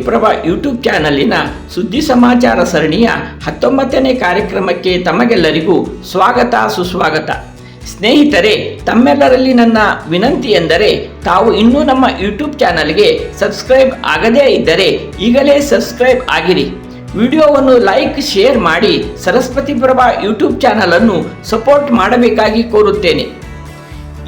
Saraswati Prabha YouTube ಚಾನಲಿನ ಸುದ್ದಿ ಸಮಾಚಾರ ಸರಣಿಯ ಹತ್ತೊಂಬತ್ತನೇ ಕಾರ್ಯಕ್ರಮಕ್ಕೆ ತಮಗೆಲ್ಲರಿಗೂ ಸ್ವಾಗತ, ಸುಸ್ವಾಗತ. ಸ್ನೇಹಿತರೆ, ತಮ್ಮೆಲ್ಲರಲ್ಲಿ ನನ್ನ ವಿನಂತಿ ಎಂದರೆ, ತಾವು ಇನ್ನೂ ನಮ್ಮ ಯೂಟ್ಯೂಬ್ ಚಾನಲ್ಗೆ ಸಬ್ಸ್ಕ್ರೈಬ್ ಆಗದೇ ಇದ್ದರೆ ಈಗಲೇ ಸಬ್ಸ್ಕ್ರೈಬ್ ಆಗಿರಿ. ವಿಡಿಯೋವನ್ನು ಲೈಕ್, ಶೇರ್ ಮಾಡಿ ಸರಸ್ವತಿ ಪ್ರಭಾ ಯೂಟ್ಯೂಬ್ ಚಾನಲನ್ನು ಸಪೋರ್ಟ್ ಮಾಡಬೇಕಾಗಿ ಕೋರುತ್ತೇನೆ.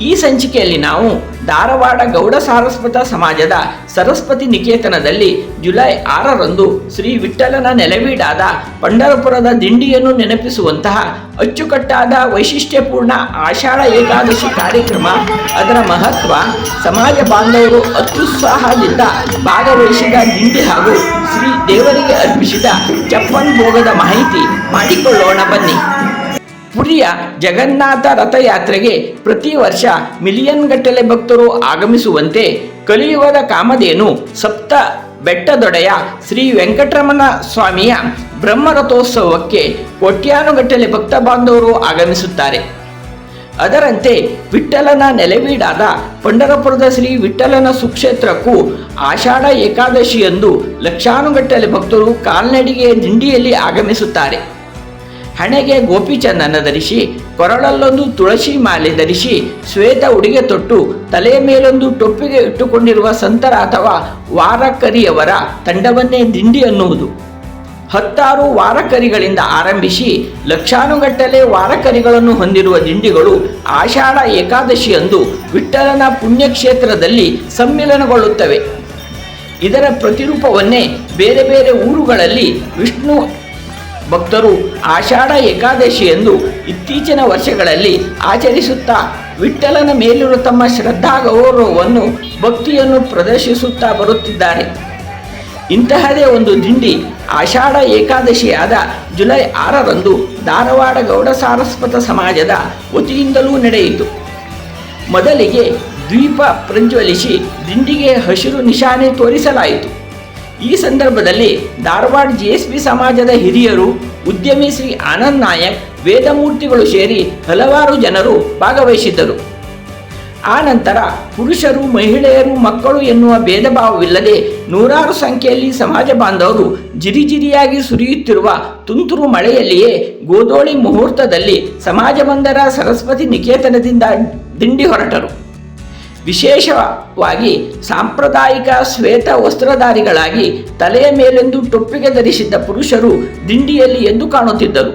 ಈ ಸಂಚಿಕೆಯಲ್ಲಿ ನಾವು ಧಾರವಾಡ ಗೌಡ ಸಾರಸ್ವತ ಸಮಾಜದ ಸರಸ್ವತಿ ನಿಕೇತನದಲ್ಲಿ ಜುಲೈ ಆರರಂದು ಶ್ರೀ ವಿಠಲನ ನೆಲವೀಡಾದ ಪಂಡರಪುರದ ದಿಂಡಿಯನ್ನು ನೆನಪಿಸುವಂತಹ ಅಚ್ಚುಕಟ್ಟಾದ ವೈಶಿಷ್ಟ್ಯಪೂರ್ಣ ಆಷಾಢ ಏಕಾದಶಿ ಕಾರ್ಯಕ್ರಮ. ಅದರ ಮಹತ್ವ ಸಮಾಜ ಬಾಂಧವರು ಅತ್ಯುತ್ಸಾಹದಿಂದ ಭಾಗವಹಿಸಿದ ದಿಂಡಿ ಹಾಗೂ ಶ್ರೀ ದೇವರಿಗೆ ಅರ್ಪಿಸಿದ ಚಪ್ಪನ್ ಭೋಗದ ಮಾಹಿತಿ ಮಾಡಿಕೊಳ್ಳೋಣ ಬನ್ನಿ. ಪುರಿಯ ಜಗನ್ನಾಥ ರಥಯಾತ್ರೆಗೆ ಪ್ರತಿ ವರ್ಷ ಮಿಲಿಯನ್ ಗಟ್ಟಲೆ ಭಕ್ತರು ಆಗಮಿಸುವಂತೆ ಕಲಿಯುಗದ ಕಾಮಧೇನು ಸಪ್ತ ಬೆಟ್ಟದೊಡೆಯ ಶ್ರೀ ವೆಂಕಟರಮಣ ಸ್ವಾಮಿಯ ಬ್ರಹ್ಮರಥೋತ್ಸವಕ್ಕೆ ಕೋಟ್ಯಾನುಗಟ್ಟಲೆ ಭಕ್ತ ಬಾಂಧವರು ಆಗಮಿಸುತ್ತಾರೆ. ಅದರಂತೆ ವಿಠಲನ ನೆಲೆವೀಡಾದ ಪಂಡರಪುರದ ಶ್ರೀ ವಿಠಲನ ಸುಕ್ಷೇತ್ರಕ್ಕೂ ಆಷಾಢ ಏಕಾದಶಿಯಂದು ಲಕ್ಷಾನುಗಟ್ಟಲೆ ಭಕ್ತರು ಕಾಲ್ನಡಿಗೆ ದಿಂಡಿಯಲ್ಲಿ ಆಗಮಿಸುತ್ತಾರೆ. ಹಣೆಗೆ ಗೋಪಿಚಂದನ ಧರಿಸಿ, ಕೊರಳಲ್ಲೊಂದು ತುಳಸಿ ಮಾಲೆ ಧರಿಸಿ, ಶ್ವೇತ ಉಡುಗೆ ತೊಟ್ಟು, ತಲೆಯ ಮೇಲೊಂದು ಟೊಪ್ಪಿಗೆ ಇಟ್ಟುಕೊಂಡಿರುವ ಸಂತರ ಅಥವಾ ವಾರಕರಿಯವರ ತಂಡವನ್ನೇ ದಿಂಡಿ ಅನ್ನುವುದು. ಹತ್ತಾರು ವಾರಕರಿಗಳಿಂದ ಆರಂಭಿಸಿ, ಲಕ್ಷಾನುಗಟ್ಟಲೆ ವಾರಕರಿಗಳನ್ನು ಹೊಂದಿರುವ ದಿಂಡಿಗಳು ಆಷಾಢ ಏಕಾದಶಿಯಂದು ವಿಠಲನ ಪುಣ್ಯಕ್ಷೇತ್ರದಲ್ಲಿ ಸಮ್ಮಿಲನಗೊಳ್ಳುತ್ತವೆ. ಇದರ ಪ್ರತಿರೂಪವನ್ನೇ ಬೇರೆ ಬೇರೆ ಊರುಗಳಲ್ಲಿ ವಿಷ್ಣು ಭಕ್ತರು ಆಷಾಢ ಏಕಾದಶಿ ಎಂದು ಇತ್ತೀಚಿನ ವರ್ಷಗಳಲ್ಲಿ ಆಚರಿಸುತ್ತಾ ವಿಠ್ಠಲನ ಮೇಲಿರುವ ತಮ್ಮ ಶ್ರದ್ಧಾ ಗೌರವವನ್ನು ಭಕ್ತಿಯನ್ನು ಪ್ರದರ್ಶಿಸುತ್ತಾ ಬರುತ್ತಿದ್ದಾರೆ. ಇಂತಹದೇ ಒಂದು ದಿಂಡಿ ಆಷಾಢ ಏಕಾದಶಿಯಾದ ಜುಲೈ ಆರರಂದು ಧಾರವಾಡ ಗೌಡ ಸಾರಸ್ವತ ಸಮಾಜದ ವತಿಯಿಂದಲೂ ನಡೆಯಿತು. ಮೊದಲಿಗೆ ದ್ವೀಪ ಪ್ರಜ್ವಲಿಸಿ ದಿಂಡಿಗೆ ಹಸಿರು ನಿಶಾನೆ ತೋರಿಸಲಾಯಿತು. ಈ ಸಂದರ್ಭದಲ್ಲಿ ಧಾರವಾಡ ಜಿಎಸ್ಬಿ ಸಮಾಜದ ಹಿರಿಯರು ಉದ್ಯಮಿ ಶ್ರೀ ಆನಂದ್ ನಾಯಕ್ ವೇದಮೂರ್ತಿಗಳು ಸೇರಿ ಹಲವಾರು ಜನರು ಭಾಗವಹಿಸಿದ್ದರು. ಆ ನಂತರ ಪುರುಷರು, ಮಹಿಳೆಯರು, ಮಕ್ಕಳು ಎನ್ನುವ ಭೇದ ಭಾವವಿಲ್ಲದೆ ನೂರಾರು ಸಂಖ್ಯೆಯಲ್ಲಿ ಸಮಾಜ ಬಾಂಧವರು ಜಿರಿಜಿರಿಯಾಗಿ ಸುರಿಯುತ್ತಿರುವ ತುಂತುರು ಮಳೆಯಲ್ಲಿಯೇ ಗೋದೋಳಿ ಮುಹೂರ್ತದಲ್ಲಿ ಸಮಾಜ ಬಂದರ ಸರಸ್ವತಿ ನಿಕೇತನದಿಂದ ದಿಂಡಿ ಹೊರಟರು. ವಿಶೇಷವಾಗಿ ಸಾಂಪ್ರದಾಯಿಕ ಶ್ವೇತ ವಸ್ತ್ರಧಾರಿಗಳಾಗಿ ತಲೆಯ ಮೇಲೆಂದು ಟೊಪ್ಪಿಗೆ ಧರಿಸಿದ್ದ ಪುರುಷರು ದಿಂಡಿಯಲ್ಲಿ ಎದ್ದು ಕಾಣುತ್ತಿದ್ದರು.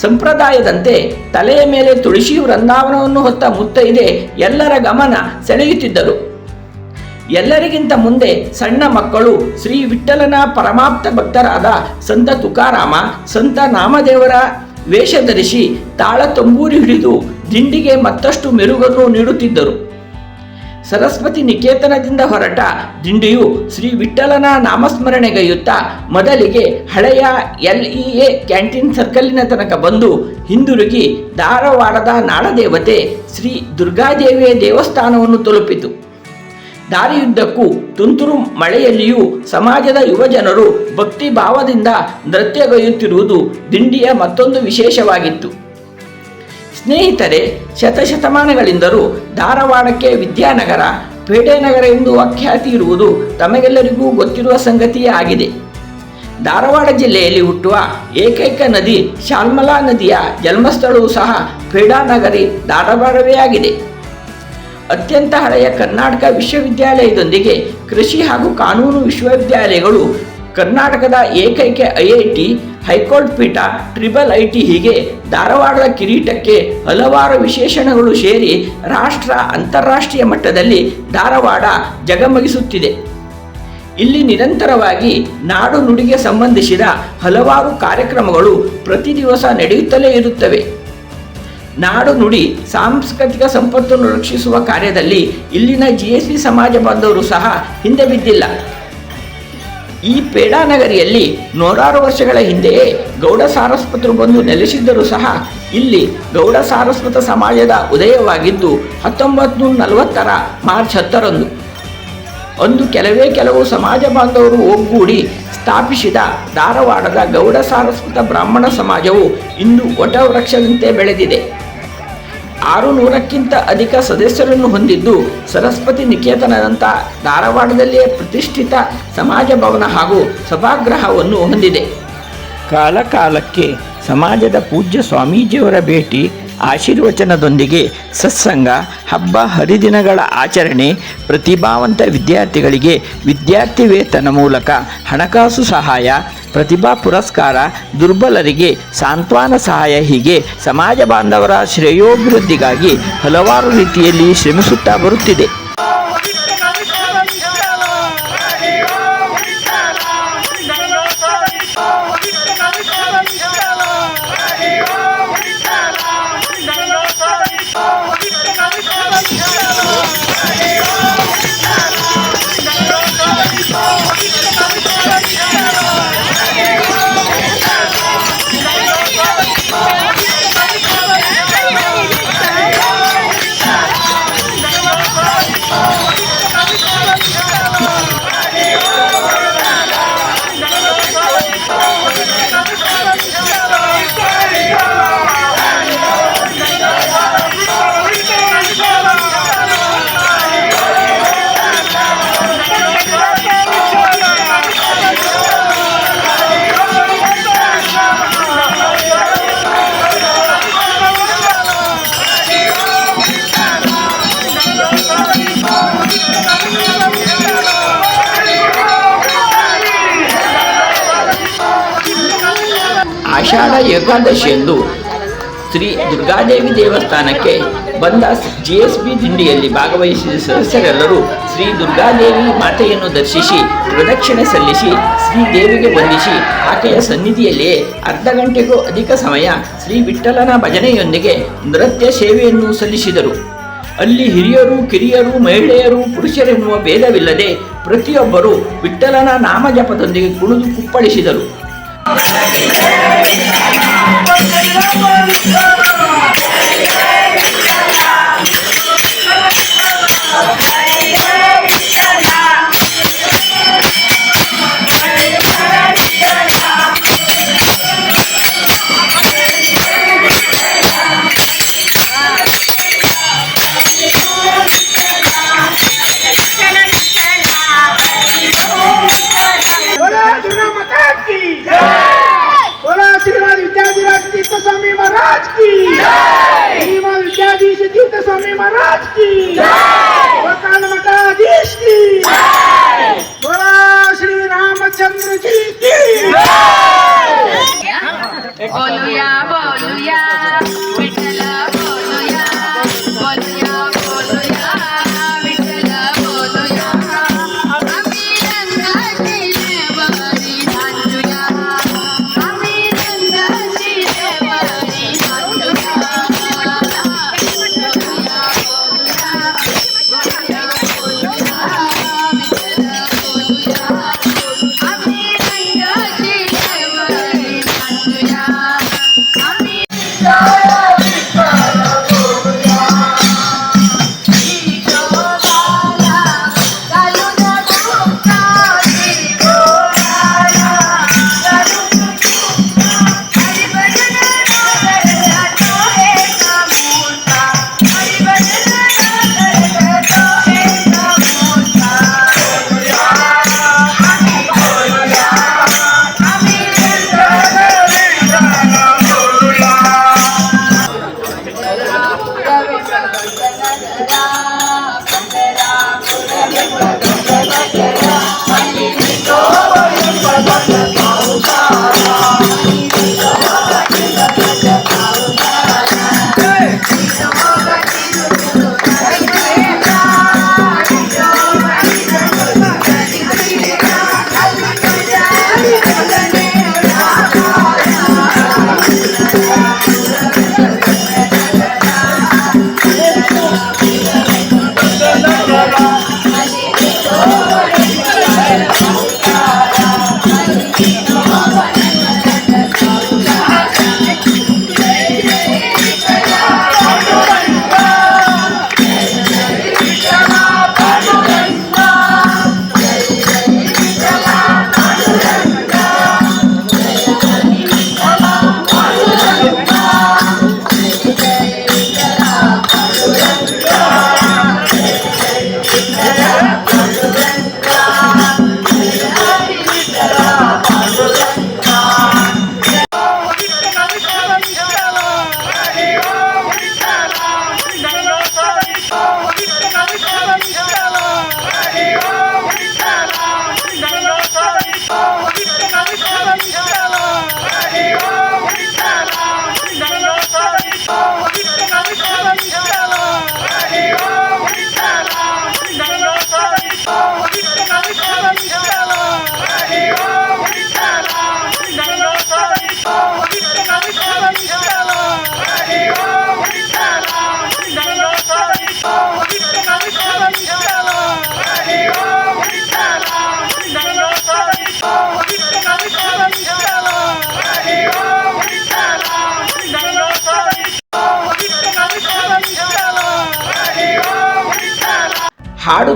ಸಂಪ್ರದಾಯದಂತೆ ತಲೆಯ ಮೇಲೆ ತುಳಸಿ ವೃಂದಾವನವನ್ನು ಹೊತ್ತ ಮುತ್ತೈದೆ ಎಲ್ಲರ ಗಮನ ಸೆಳೆಯುತ್ತಿದ್ದರು. ಎಲ್ಲರಿಗಿಂತ ಮುಂದೆ ಸಣ್ಣ ಮಕ್ಕಳು ಶ್ರೀ ವಿಠಲನ ಪರಮಾಪ್ತ ಭಕ್ತರಾದ ಸಂತ ತುಕಾರಾಮ, ಸಂತ ನಾಮದೇವರ ವೇಷ ಧರಿಸಿ ತಾಳ ತಂಬೂರಿ ಹಿಡಿದು ದಿಂಡಿಗೆ ಮತ್ತಷ್ಟು ಮೆರುಗನ್ನು ನೀಡುತ್ತಿದ್ದರು. ಸರಸ್ವತಿ ನಿಕೇತನದಿಂದ ಹೊರಟ ದಿಂಡಿಯು ಶ್ರೀ ವಿಠಲನ ನಾಮಸ್ಮರಣೆಗೈಯುತ್ತಾ ಮೊದಲಿಗೆ ಹಳೆಯ ಎಲ್ ಇ ಎ ಕ್ಯಾಂಟೀನ್ ಸರ್ಕಲ್ಲಿನ ತನಕ ಬಂದು ಹಿಂದಿರುಗಿ ಧಾರವಾಡದ ನಾಡದೇವತೆ ಶ್ರೀ ದುರ್ಗಾದೇವಿಯ ದೇವಸ್ಥಾನವನ್ನು ತಲುಪಿತು. ದಾರಿಯುದ್ದಕ್ಕೂ ತುಂತುರು ಮಳೆಯಲ್ಲಿಯೂ ಸಮಾಜದ ಯುವಜನರು ಭಕ್ತಿ ಭಾವದಿಂದ ನೃತ್ಯಗೈಯುತ್ತಿರುವುದು ದಿಂಡಿಯ ಮತ್ತೊಂದು ವಿಶೇಷವಾಗಿತ್ತು. ಸ್ನೇಹಿತರೆ ಶತಶತಮಾನಗಳಿಂದಲೂ ಧಾರವಾಡಕ್ಕೆ ವಿದ್ಯಾನಗರ ಪೇಟೆನಗರ ಎಂದು ಆಖ್ಯಾತಿ ಇರುವುದು ತಮಗೆಲ್ಲರಿಗೂ ಗೊತ್ತಿರುವ ಸಂಗತಿಯೇ ಆಗಿದೆ. ಧಾರವಾಡ ಜಿಲ್ಲೆಯಲ್ಲಿ ಹುಟ್ಟುವ ಏಕೈಕ ನದಿ ಶಾಲ್ಮಲಾ ನದಿಯ ಜನ್ಮಸ್ಥಳವೂ ಸಹ ಪೇಡಾನಗರಿ ಧಾರವಾಡವೇ ಆಗಿದೆ. ಅತ್ಯಂತ ಹಳೆಯ ಕರ್ನಾಟಕ ವಿಶ್ವವಿದ್ಯಾಲಯದೊಂದಿಗೆ ಕೃಷಿ ಹಾಗೂ ಕಾನೂನು ವಿಶ್ವವಿದ್ಯಾಲಯಗಳು ಕರ್ನಾಟಕದ ಏಕೈಕ I I T, high court ಪೀಠ, ಟ್ರಿಬಲ್ ಐ ಟಿ ಹೀಗೆ ಧಾರವಾಡದ ಕಿರೀಟಕ್ಕೆ ಹಲವಾರು ವಿಶೇಷಣಗಳು ಸೇರಿ ರಾಷ್ಟ್ರ ಅಂತಾರಾಷ್ಟ್ರೀಯ ಮಟ್ಟದಲ್ಲಿ ಧಾರವಾಡ ಜಗಮಗಿಸುತ್ತಿದೆ. ಇಲ್ಲಿ ನಿರಂತರವಾಗಿ ನಾಡು ನುಡಿಗೆ ಸಂಬಂಧಿಸಿದ ಹಲವಾರು ಕಾರ್ಯಕ್ರಮಗಳು ಪ್ರತಿ ದಿವಸ ನಡೆಯುತ್ತಲೇ ಇರುತ್ತವೆ. ನಾಡು ನುಡಿ ಸಾಂಸ್ಕೃತಿಕ ಸಂಪತ್ತನ್ನು ರಕ್ಷಿಸುವ ಕಾರ್ಯದಲ್ಲಿ ಇಲ್ಲಿನ ಜಿ ಎಸ್ ಸಮಾಜ ಬಾಂಧವರು ಸಹ ಹಿಂದೆ ಬಿದ್ದಿಲ್ಲ. ಈ ಪೇಡಾನಗರಿಯಲ್ಲಿ ನೂರಾರು ವರ್ಷಗಳ ಹಿಂದೆಯೇ ಗೌಡ ಸಾರಸ್ವತರು ಬಂದು ನೆಲೆಸಿದ್ದರೂ ಸಹ ಇಲ್ಲಿ ಗೌಡ ಸಾರಸ್ವತ ಸಮಾಜದ ಉದಯವಾಗಿದ್ದು ಹತ್ತೊಂಬತ್ತು ನೂರ ನಲವತ್ತರ ಮಾರ್ಚ್ ಹತ್ತರಂದು. ಅಂದು ಕೆಲವೇ ಕೆಲವು ಸಮಾಜ ಬಾಂಧವರು ಒಗ್ಗೂಡಿ ಸ್ಥಾಪಿಸಿದ ಧಾರವಾಡದ ಗೌಡ ಸಾರಸ್ವತ ಬ್ರಾಹ್ಮಣ ಸಮಾಜವು ಇಂದು ವಟವೃಕ್ಷದಂತೆ ಬೆಳೆದಿದೆ. ಆರು ನೂರಕ್ಕಿಂತ ಅಧಿಕ ಸದಸ್ಯರನ್ನು ಹೊಂದಿದ್ದು ಸರಸ್ವತಿ ನಿಕೇತನದಂಥ ಧಾರವಾಡದಲ್ಲಿಯೇ ಪ್ರತಿಷ್ಠಿತ ಸಮಾಜ ಭವನ ಹಾಗೂ ಸಭಾಗೃಹವನ್ನು ಹೊಂದಿದೆ. ಕಾಲಕಾಲಕ್ಕೆ ಸಮಾಜದ ಪೂಜ್ಯ ಸ್ವಾಮೀಜಿಯವರ ಭೇಟಿ, ಆಶೀರ್ವಚನದೊಂದಿಗೆ ಸತ್ಸಂಗ, ಹಬ್ಬ, ಹರಿದಿನಗಳ ಆಚರಣೆ, ಪ್ರತಿಭಾವಂತ ವಿದ್ಯಾರ್ಥಿಗಳಿಗೆ ವಿದ್ಯಾರ್ಥಿ ವೇತನ ಮೂಲಕ ಹಣಕಾಸು ಸಹಾಯ ಪ್ರತಿಭಾ ಪುರಸ್ಕಾರ ದುರ್ಬಲರಿಗೆ ಸಾಂತ್ವನ ಸಹಾಯ ಹೀಗೆ ಸಮಾಜ ಬಾಂಧವರ ಶ್ರೇಯೋಭಿವೃದ್ಧಿಗಾಗಿ ಹಲವಾರು ರೀತಿಯಲ್ಲಿ ಶ್ರಮಿಸುತ್ತಾ ಬರುತ್ತಿದೆ. ಆಷಾಢ ಏಕಾದಶಿಯಂದು ಶ್ರೀ ದುರ್ಗಾದೇವಿ ದೇವಸ್ಥಾನಕ್ಕೆ ಬಂದ ಜಿ ಎಸ್ ಬಿ ದಿಂಡಿಯಲ್ಲಿ ಭಾಗವಹಿಸಿದ ಸದಸ್ಯರೆಲ್ಲರೂ ಶ್ರೀ ದುರ್ಗಾದೇವಿ ಮಾತೆಯನ್ನು ದರ್ಶಿಸಿ ಪ್ರದಕ್ಷಿಣೆ ಸಲ್ಲಿಸಿ, ಶ್ರೀ ದೇವಿಗೆ ವಂದಿಸಿ, ಆಕೆಯ ಸನ್ನಿಧಿಯಲ್ಲಿಯೇ ಅರ್ಧ ಗಂಟೆಗೂ ಅಧಿಕ ಸಮಯ ಶ್ರೀ ವಿಠ್ಠಲನ ಭಜನೆಯೊಂದಿಗೆ ನೃತ್ಯ ಸೇವೆಯನ್ನು ಸಲ್ಲಿಸಿದರು. ಅಲ್ಲಿ ಹಿರಿಯರು, ಕಿರಿಯರು, ಮಹಿಳೆಯರು, ಪುರುಷರೆನ್ನುವ ಭೇದವಿಲ್ಲದೆ ಪ್ರತಿಯೊಬ್ಬರು ವಿಠ್ಠಲನ ನಾಮಜಪದೊಂದಿಗೆ ಕುಣಿದು ಕುಪ್ಪಳಿಸಿದರು. America! महाराज की वकाल मठाधीश की बोला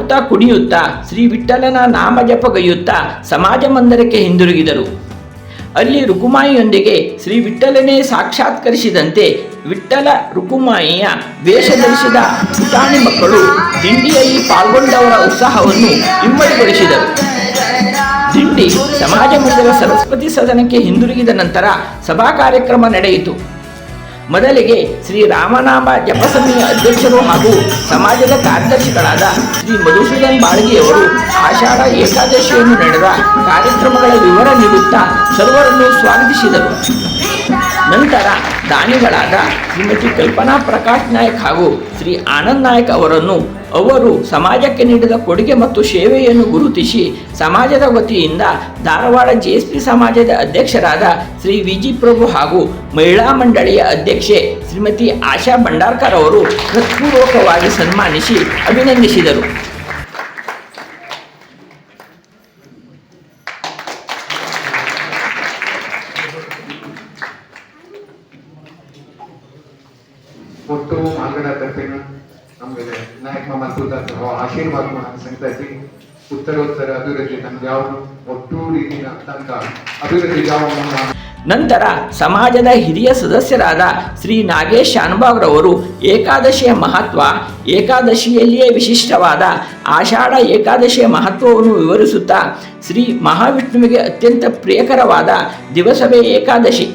ಹಾಡುತ್ತಾ ಕುಣಿಯುತ್ತಾ ಶ್ರೀ ವಿಠಲನ ನಾಮ ಜಪಗೈಯುತ್ತಾ ಸಮಾಜ ಮಂದಿರಕ್ಕೆ ಹಿಂದಿರುಗಿದರು. ಅಲ್ಲಿ ರುಕುಮಾಯಿಯೊಂದಿಗೆ ಶ್ರೀ ವಿಠಲನೇ ಸಾಕ್ಷಾತ್ಕರಿಸಿದಂತೆ ವಿಠಲ ರುಕುಮಾಯಿಯ ವೇಷ ಧರಿಸಿದ ಪುಟಾಣಿ ಮಕ್ಕಳು ದಿಂಡಿಯಲ್ಲಿ ಪಾಲ್ಗೊಂಡವರ ಉತ್ಸಾಹವನ್ನು ಇಮ್ಮಡಿಗೊಳಿಸಿದರು. ದಿಂಡಿ ಸಮಾಜ ಮಂದಿರ ಸರಸ್ವತಿ ಸದನಕ್ಕೆ ಹಿಂದಿರುಗಿದ ನಂತರ ಸಭಾ ಕಾರ್ಯಕ್ರಮ ನಡೆಯಿತು. ಮೊದಲಿಗೆ ಶ್ರೀ ರಾಮನಾಮ ಜಪಸಮಿಯ ಅಧ್ಯಕ್ಷರು ಹಾಗೂ ಸಮಾಜದ ಕಾರ್ಯದರ್ಶಿಗಳಾದ ಶ್ರೀ ಮಧುಸೂದನ್ ಬಾಳ್ಗಿಯವರು ಆಷಾಢ ಏಕಾದಶಿಯನ್ನು ನಡೆದ ಕಾರ್ಯಕ್ರಮಗಳ ವಿವರ ನೀಡುತ್ತಾ ಸರ್ವರನ್ನು ಸ್ವಾಗತಿಸಿದರು. ನಂತರ ದಾನಿಗಳಾದ ಶ್ರೀಮತಿ ಕಲ್ಪನಾ ಪ್ರಕಾಶ್ ನಾಯಕ್ ಹಾಗೂ ಶ್ರೀ ಆನಂದ್ ನಾಯಕ್ ಅವರನ್ನು ಅವರು ಸಮಾಜಕ್ಕೆ ನೀಡಿದ ಕೊಡುಗೆ ಮತ್ತು ಸೇವೆಯನ್ನು ಗುರುತಿಸಿ ಸಮಾಜದ ವತಿಯಿಂದ ಧಾರವಾಡ ಜೆಎಸ್ಪಿ ಸಮಾಜದ ಅಧ್ಯಕ್ಷರಾದ ಶ್ರೀ ವಿ ಜಿ ಪ್ರಭು ಹಾಗೂ ಮಹಿಳಾ ಮಂಡಳಿಯ ಅಧ್ಯಕ್ಷೆ ಶ್ರೀಮತಿ ಆಶಾ ಭಂಡಾರ್ಕರ್ ಅವರು ಹೃತ್ಪೂರ್ವಕವಾಗಿ ಸನ್ಮಾನಿಸಿ ಅಭಿನಂದಿಸಿದರು. ಉತ್ತರೋತ್ತರ ಅಭಿವೃದ್ಧಿ ನಮ್ಗೆ ಯಾವ ಒಟ್ಟು ರೀತಿಯ ತನಕ ಅಭಿವೃದ್ಧಿ ಯಾವ ನಂತರ ಸಮಾಜದ ಹಿರಿಯ ಸದಸ್ಯರಾದ ಶ್ರೀ ನಾಗೇಶ್ ಶಾನಭಾಗ್ರವರು ಏಕಾದಶಿಯ ಮಹತ್ವ, ಏಕಾದಶಿಯಲ್ಲಿಯೇ ವಿಶಿಷ್ಟವಾದ ಆಷಾಢ ಏಕಾದಶಿಯ ಮಹತ್ವವನ್ನು ವಿವರಿಸುತ್ತಾ ಶ್ರೀ ಮಹಾವಿಷ್ಣುವಿಗೆ ಅತ್ಯಂತ ಪ್ರಿಯಕರವಾದ ದಿವಸವೇ ಏಕಾದಶಿ.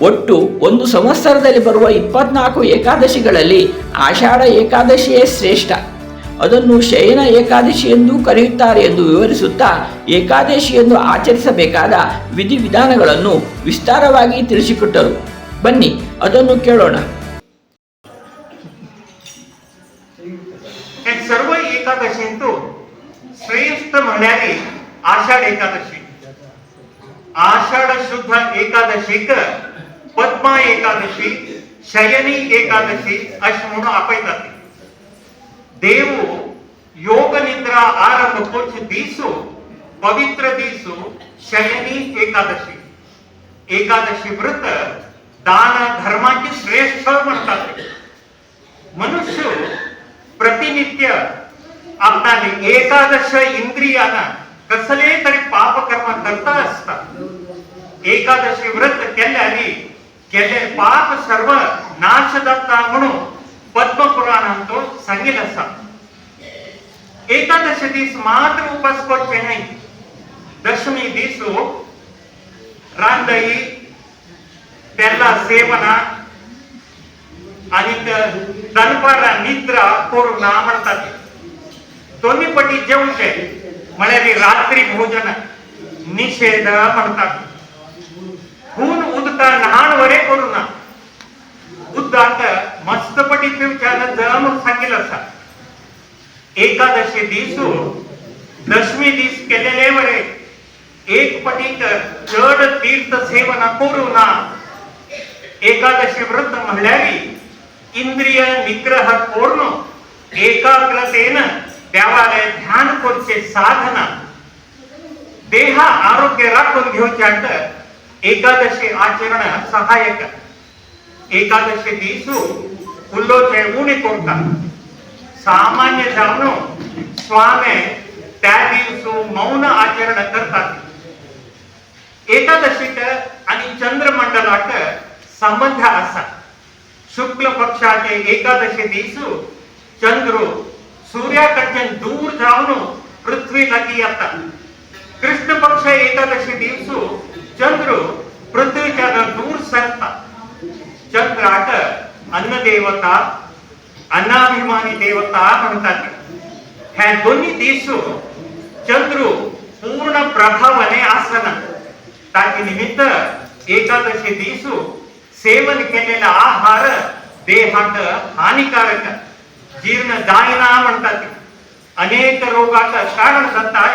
ಒಟ್ಟು ಒಂದು ಸಂವತ್ಸರದಲ್ಲಿ ಬರುವ ಇಪ್ಪತ್ನಾಲ್ಕು ಏಕಾದಶಿಗಳಲ್ಲಿ ಆಷಾಢ ಏಕಾದಶಿಯೇ ಶ್ರೇಷ್ಠ. ಅದನ್ನು ಶಯನ ಏಕಾದಶಿ ಎಂದು ಕರೆಯುತ್ತಾರೆ ಎಂದು ವಿವರಿಸುತ್ತಾ ಏಕಾದಶಿಯನ್ನು ಆಚರಿಸಬೇಕಾದ ವಿಧಿವಿಧಾನಗಳನ್ನು ವಿಸ್ತಾರವಾಗಿ ತಿಳಿಸಿಕೊಟ್ಟರು. ಬನ್ನಿ, ಅದನ್ನು ಕೇಳೋಣ. ಸರ್ವ ಏಕಾದಶಿ ಅಂತೂ ಶ್ರೇಷ್ಠ ಮಹ್ಯಾರಿ ಆಷಾಢ ಏಕಾದಶಿ. ಆಷಾಢ ಶುದ್ಧ ಏಕಾದಶಿಕ ಪದ್ಮ ಏಕಾದಶಿ, ಶಯನಿ ಏಕಾದಶಿ ಅಷ್ಟು ಅಪೈತಾತಿ आपयतात देव योग निद्रा आरंभ कोच दिसू पवित्र दिसू शयनी एकादशी एकादशी व्रत दान धर्माची श्रेष्ठ म्हणतात मनुष्य प्रतिनित्य आपणाने एकादश इंद्रियाना कसले तरी पाप कर्म करता असता एकादशी व्रत केल्याने केले पाप सर्व नाश जाता म्हणून ಅಂತೂ ಸಂಗಿಲಸ ಏಕಾದಶ ದಿವಸ ಮಾತ್ರ ಉಪವಾಸ ಕೊಡ್ತೇನೆ ದಶಮಿ ದಿವಸ ರಾಂದಯಿ ಬೆಲ್ಲ ಸೇವನ, ಅನಿತ ತನ್ಪರ ನಿದ್ರ ಪೂರ್ವ ತೊನ್ನಿ ಪಟ್ಟಿ ಜೌಷೆ ಮಳೆಯಲ್ಲಿ ರಾತ್ರಿ ಭೋಜನ ನಿಷೇಧ ಮಾಡ್ತಾರೆ ಹೂನು ಉದುತ್ತ ನಾನುವರೆ ಕೊಡುನ. उदका मस्तपटी पिवच्यान जम सांगितलं असा. एकादशी दिसू हो. दशमी दिस केलेले वरे एक पटीत चढ तीर्थ सेवना करू ना. एकादशी व्रत म्हणल्यावी इंद्रिय निग्रह पूर्ण. एकाग्रतेनं देवालय ध्यान करचे साधना. देह आरोग्य राखून घेऊच्या एकादशी आचरण सहाय्यक. एकादशी दिसू फुल्लोचे उणी करतात सामान्य जावन स्वामी त्या दिवसू मौन आचरण करतात एकादशीक आणि चंद्रमंडलाक संबंध असा शुक्ल पक्षाचे एकादशी दिसू चंद्र सूर्याकडच्यान दूर जावन पृथ्वी लागी येता कृष्ण पक्ष एकादशी दिवसू चंद्र पृथ्वीच्या दूर सरता ಚಂದ್ರಾಟ ಅನ್ನ ದೇವತಾ ಅನ್ನಾಭಿಮಾನಿ ದೇವತಾ ಅಂತಾನೆ ಧ್ವನಿ ದೇಶು ಚಂದ್ರು, ಪೂರ್ಣ ಪ್ರಭಾವನೆ ಆಸನ. ತಾಕಿ ನಿಮಿತ್ತ ಏಕಾದಶಿ ದೀಸು ಸೇವನೆ ಕೆಲ ಆಹಾರ ದೇಹಾಟ ಹಾನಿಕಾರಕ. ಜೀರ್ಣ ದಾಯನ ಅಂತಾತಿ. ಅನೇಕ ರೋಗಾಟ ಕಾರಣ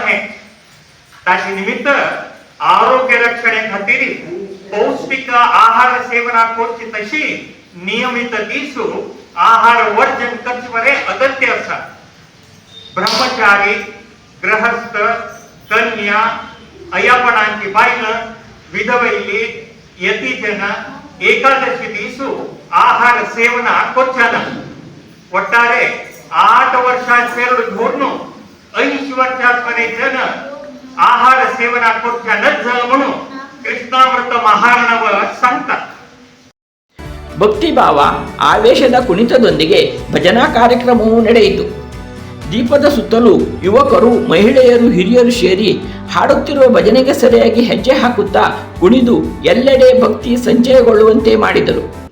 ಹೇ ತಾಕಿ ನಿಮಿತ್ತ ಆರೋಗ್ಯ ರಕ್ಷಣೆ ಖಾತೀರಿ ಪೌಷ್ಟಿಕ ಆಹಾರ ಸೇವನಾ ಕೋರ್ಚಿತಶಿ ನಿಯಮಿತ ಗೀಸು ಆಹಾರ ವರ್ಜನ್ ಕಚ್ಚುವರೆ ಅಗತ್ಯ ಬ್ರಹ್ಮಚಾರಿ, ಗೃಹಸ್ಥ ಕನ್ಯಾ ಅಯ್ಯಪ್ಪಣಾಂಕಿ ಬಾಯಿನ ವಿಧವೈಲಿ ಯತಿಜನ ಏಕಾದಶಿ ದಿವಸು ಆಹಾರ ಸೇವನ ಕೊಚ್ಚಾನ ಒಟ್ಟಾರೆ ಆಟ ವರ್ಷ ಸೇರಲು ಧೋರ್ನು ಐದು ವರ್ಷ ಜನ ಆಹಾರ ಸೇವನ ಕೊಚ್ಚಾನ ಜಮನು ಕೃಷ್ಣಾಮೃತ ಮಹಾರಣವ ಸಂತ ಭಕ್ತಿಭಾವ ಆವೇಶದ ಕುಣಿತದೊಂದಿಗೆ ಭಜನಾ ಕಾರ್ಯಕ್ರಮವೂ ನಡೆಯಿತು. ದೀಪದ ಸುತ್ತಲೂ ಯುವಕರು, ಮಹಿಳೆಯರು, ಹಿರಿಯರು ಸೇರಿ ಹಾಡುತ್ತಿರುವ ಭಜನೆಗೆ ಸರಿಯಾಗಿ ಹೆಜ್ಜೆ ಹಾಕುತ್ತಾ ಕುಣಿದು ಎಲ್ಲೆಡೆ ಭಕ್ತಿ ಸಂಚಯಗೊಳ್ಳುವಂತೆ ಮಾಡಿದರು.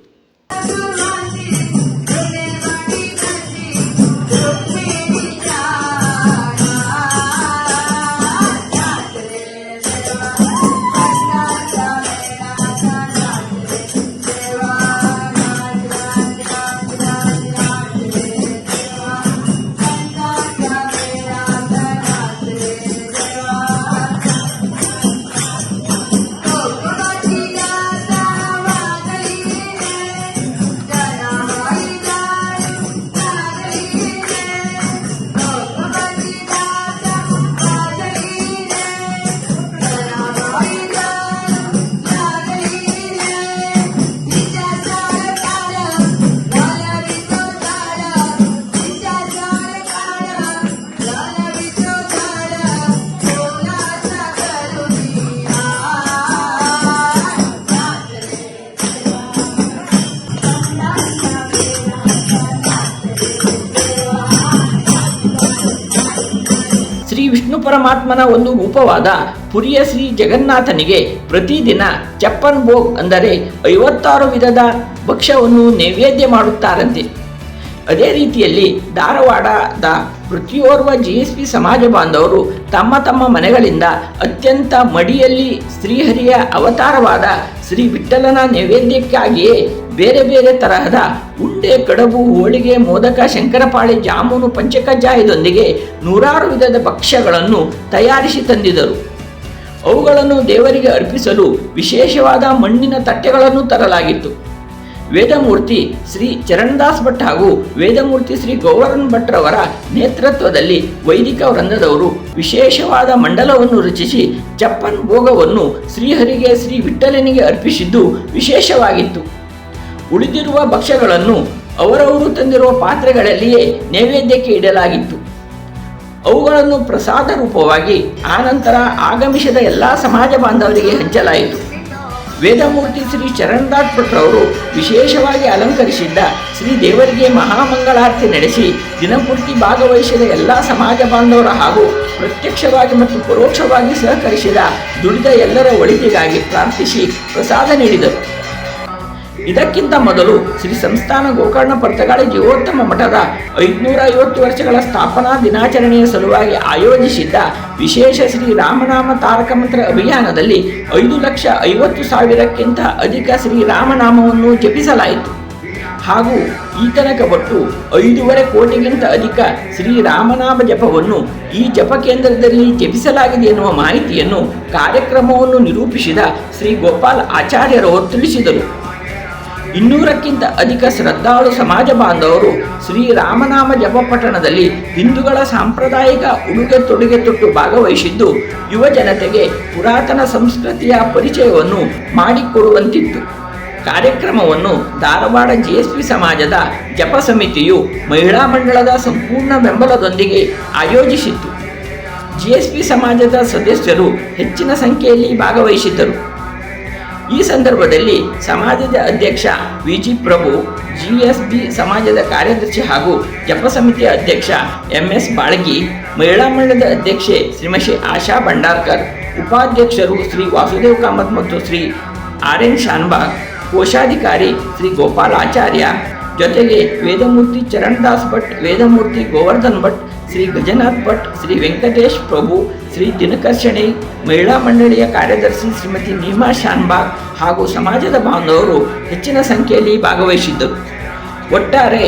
ಪರಮಾತ್ಮನ ಒಂದು ರೂಪವಾದ ಪುರಿಯ ಶ್ರೀ ಜಗನ್ನಾಥನಿಗೆ ಪ್ರತಿದಿನ ಚಪ್ಪನ್ ಭೋಗ್ ಅಂದರೆ ಐವತ್ತಾರು ವಿಧದ ಭಕ್ಷ್ಯವನ್ನು ನೈವೇದ್ಯ ಮಾಡುತ್ತಾರಂತೆ. ಅದೇ ರೀತಿಯಲ್ಲಿ ಧಾರವಾಡದ ಪ್ರತಿಯೋರ್ವ ಜಿ ಎಸ್ ಪಿ ಸಮಾಜ ಬಾಂಧವರು ತಮ್ಮ ತಮ್ಮ ಮನೆಗಳಿಂದ ಅತ್ಯಂತ ಮಡಿಯಲ್ಲಿ ಶ್ರೀಹರಿಯ ಅವತಾರವಾದ ಶ್ರೀ ವಿಠಲನ ನೈವೇದ್ಯಕ್ಕಾಗಿಯೇ ಬೇರೆ ಬೇರೆ ತರಹದ ಉಂಡೆ, ಕಡಬು, ಹೋಳಿಗೆ, ಮೋದಕ, ಶಂಕರಪಾಳೆ, ಜಾಮೂನು ಪಂಚಕಜ್ಜಾಯದೊಂದಿಗೆ ನೂರಾರು ವಿಧದ ಭಕ್ಷ್ಯಗಳನ್ನು ತಯಾರಿಸಿ ತಂದಿದರು. ಅವುಗಳನ್ನು ದೇವರಿಗೆ ಅರ್ಪಿಸಲು ವಿಶೇಷವಾದ ಮಣ್ಣಿನ ತಟ್ಟೆಗಳನ್ನು ತರಲಾಗಿತ್ತು. ವೇದಮೂರ್ತಿ ಶ್ರೀ ಚರಣದಾಸ್ ಭಟ್ ಹಾಗೂ ವೇದಮೂರ್ತಿ ಶ್ರೀ ಗೋವರ್ಧನ್ ಭಟ್ರವರ ನೇತೃತ್ವದಲ್ಲಿ ವೈದಿಕ ವೃಂದದವರು ವಿಶೇಷವಾದ ಮಂಡಲವನ್ನು ರಚಿಸಿ ಚಪ್ಪನ್ ಭೋಗವನ್ನು ಶ್ರೀಹರಿಗೆ ಶ್ರೀ ವಿಠಲನಿಗೆ ಅರ್ಪಿಸಿದ್ದು ವಿಶೇಷವಾಗಿತ್ತು. ಉಳಿದಿರುವ ಭಕ್ಷ್ಯಗಳನ್ನು ಅವರವರು ತಂದಿರುವ ಪಾತ್ರೆಗಳಲ್ಲಿಯೇ ನೈವೇದ್ಯಕ್ಕೆ ಇಡಲಾಗಿತ್ತು. ಅವುಗಳನ್ನು ಪ್ರಸಾದ ರೂಪವಾಗಿ ಆನಂತರ ಆಗಮಿಸಿದ ಎಲ್ಲ ಸಮಾಜ ಬಾಂಧವರಿಗೆ ಹಂಚಲಾಯಿತು. ವೇದಮೂರ್ತಿ ಶ್ರೀ ಚರಣದಾಸ್ ಭಟ್ರವರು ವಿಶೇಷವಾಗಿ ಅಲಂಕರಿಸಿದ್ದ ಶ್ರೀ ದೇವರಿಗೆ ಮಹಾಮಂಗಳಾರತಿ ನಡೆಸಿ ದಿನಪೂರ್ತಿ ಭಾಗವಹಿಸಿದ ಎಲ್ಲ ಸಮಾಜ ಬಾಂಧವರ ಹಾಗೂ ಪ್ರತ್ಯಕ್ಷವಾಗಿ ಮತ್ತು ಪರೋಕ್ಷವಾಗಿ ಸಹಕರಿಸಿದ ದುಡಿದ ಎಲ್ಲರ ಒಳಿತಿಗಾಗಿ ಪ್ರಾರ್ಥಿಸಿ ಪ್ರಸಾದ ನೀಡಿದರು. ಇದಕ್ಕಿಂತ ಮೊದಲು ಶ್ರೀ ಸಂಸ್ಥಾನ ಗೋಕರ್ಣ ಪರ್ತಗಾಳಿ ಜೀವೋತ್ತಮ ಮಠದ ಐದುನೂರ ಐವತ್ತು ವರ್ಷಗಳ ಸ್ಥಾಪನಾ ದಿನಾಚರಣೆಯ ಸಲುವಾಗಿ ಆಯೋಜಿಸಿದ್ದ ವಿಶೇಷ ಶ್ರೀ ರಾಮನಾಮ ತಾರಕ ಮಂತ್ರ ಅಭಿಯಾನದಲ್ಲಿ ಐದು ಲಕ್ಷ ಐವತ್ತು ಸಾವಿರಕ್ಕಿಂತ ಅಧಿಕ ಶ್ರೀ ರಾಮನಾಮವನ್ನು ಜಪಿಸಲಾಯಿತು. ಹಾಗೂ ಈ ತನಕ ಒಟ್ಟು ಐದೂವರೆ ಕೋಟಿಗಿಂತ ಅಧಿಕ ಶ್ರೀ ರಾಮನಾಮ ಜಪವನ್ನು ಈ ಜಪ ಕೇಂದ್ರದಲ್ಲಿ ಜಪಿಸಲಾಗಿದೆ ಎನ್ನುವ ಮಾಹಿತಿಯನ್ನು ಕಾರ್ಯಕ್ರಮವನ್ನು ನಿರೂಪಿಸಿದ ಶ್ರೀ ಗೋಪಾಲ್ ಆಚಾರ್ಯರವರು ತಿಳಿಸಿದರು. ಇನ್ನೂರಕ್ಕಿಂತ ಅಧಿಕ ಶ್ರದ್ಧಾಳು ಸಮಾಜ ಬಾಂಧವರು ಶ್ರೀರಾಮನಾಮ ಜಪ ಪಠಣದಲ್ಲಿ ಹಿಂದೂಗಳ ಸಾಂಪ್ರದಾಯಿಕ ಉಡುಗೆ ತೊಡುಗೆ ತೊಟ್ಟು ಭಾಗವಹಿಸಿದ್ದು ಯುವ ಜನತೆಗೆ ಪುರಾತನ ಸಂಸ್ಕೃತಿಯ ಪರಿಚಯವನ್ನು ಮಾಡಿಕೊಡುವಂತಿತ್ತು. ಕಾರ್ಯಕ್ರಮವನ್ನು ಧಾರವಾಡ ಜಿಎಸ್ಪಿ ಸಮಾಜದ ಜಪ ಸಮಿತಿಯು ಮಹಿಳಾ ಮಂಡಳದ ಸಂಪೂರ್ಣ ಬೆಂಬಲದೊಂದಿಗೆ ಆಯೋಜಿಸಿತ್ತು. ಜಿಎಸ್ಪಿ ಸಮಾಜದ ಸದಸ್ಯರು ಹೆಚ್ಚಿನ ಸಂಖ್ಯೆಯಲ್ಲಿ ಭಾಗವಹಿಸಿದ್ದರು. ಈ ಸಂದರ್ಭದಲ್ಲಿ ಸಮಾಜದ ಅಧ್ಯಕ್ಷ ವಿ ಜಿ ಪ್ರಭು ಜಿಎಸ್ಬಿ ಸಮಾಜದ ಕಾರ್ಯದರ್ಶಿ ಹಾಗೂ ಜಪ ಸಮಿತಿಯ ಅಧ್ಯಕ್ಷ ಎಂಎಸ್ ಬಾಳಗಿ, ಮಹಿಳಾ ಮಂಡಳದ ಅಧ್ಯಕ್ಷೆ ಶ್ರೀಮತಿ ಆಶಾ ಭಂಡಾರ್ಕರ್, ಉಪಾಧ್ಯಕ್ಷರು ಶ್ರೀ ವಾಸುದೇವ್ ಕಾಮತ್ ಮತ್ತು ಶ್ರೀ ಆರ್ ಎನ್ ಶಾನ್ಬಾಗ್, ಕೋಶಾಧಿಕಾರಿ ಶ್ರೀ ಗೋಪಾಲಾಚಾರ್ಯ ಜೊತೆಗೆ ವೇದಮೂರ್ತಿ ಚರಣದಾಸ್ ಭಟ್, ವೇದಮೂರ್ತಿ ಗೋವರ್ಧನ್ ಭಟ್ ಶ್ರೀ ಗಜನಾಥ್ ಭಟ್, ಶ್ರೀ ವೆಂಕಟೇಶ್ ಪ್ರಭು, ಶ್ರೀ ದಿನಕರ್ಷಣಿ ಮಹಿಳಾ ಮಂಡಳಿಯ ಕಾರ್ಯದರ್ಶಿ ಶ್ರೀಮತಿ ನೀಮಾ ಶಾನ್ಬಾಗ್ ಹಾಗೂ ಸಮಾಜದ ಬಾಂಧವರು ಹೆಚ್ಚಿನ ಸಂಖ್ಯೆಯಲ್ಲಿ ಭಾಗವಹಿಸಿದ್ದರು. ಒಟ್ಟಾರೆ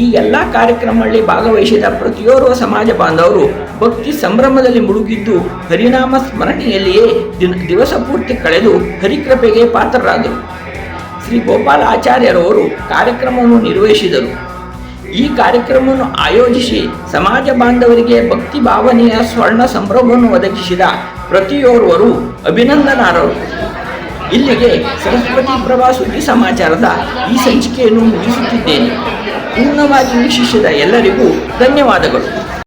ಈ ಎಲ್ಲ ಕಾರ್ಯಕ್ರಮಗಳಲ್ಲಿ ಭಾಗವಹಿಸಿದ ಪ್ರತಿಯೋರ್ವ ಸಮಾಜ ಬಾಂಧವರು ಭಕ್ತಿ ಸಂಭ್ರಮದಲ್ಲಿ ಮುಳುಗಿದ್ದು ಹರಿನಾಮ ಸ್ಮರಣೆಯಲ್ಲಿಯೇ ದಿನ, ದಿವಸ ಪೂರ್ತಿ ಕಳೆದು ಹರಿಕೃಪೆಗೆ ಪಾತ್ರರಾದರು. ಶ್ರೀ ಗೋಪಾಲ ಆಚಾರ್ಯರವರು ಕಾರ್ಯಕ್ರಮವನ್ನು ನಿರ್ವಹಿಸಿದರು. ಈ ಕಾರ್ಯಕ್ರಮವನ್ನು ಆಯೋಜಿಸಿ ಸಮಾಜ ಬಾಂಧವರಿಗೆ ಭಕ್ತಿ ಭಾವನೆಯ ಸ್ವರ್ಣ ಸಂಭ್ರಮವನ್ನು ಒದಗಿಸಿದ ಪ್ರತಿಯೋರ್ವರು ಅಭಿನಂದನಾರ್ಹರು. ಇಲ್ಲಿಗೆ ಸರಸ್ವತಿ ಪ್ರಭಾ ಸುದ್ದಿ ಸಮಾಚಾರದ ಈ ಸಂಚಿಕೆಯನ್ನು ಮುಗಿಸುತ್ತಿದ್ದೇನೆ. ಪೂರ್ಣವಾಗಿ ವೀಕ್ಷಿಸಿದ ಎಲ್ಲರಿಗೂ ಧನ್ಯವಾದಗಳು.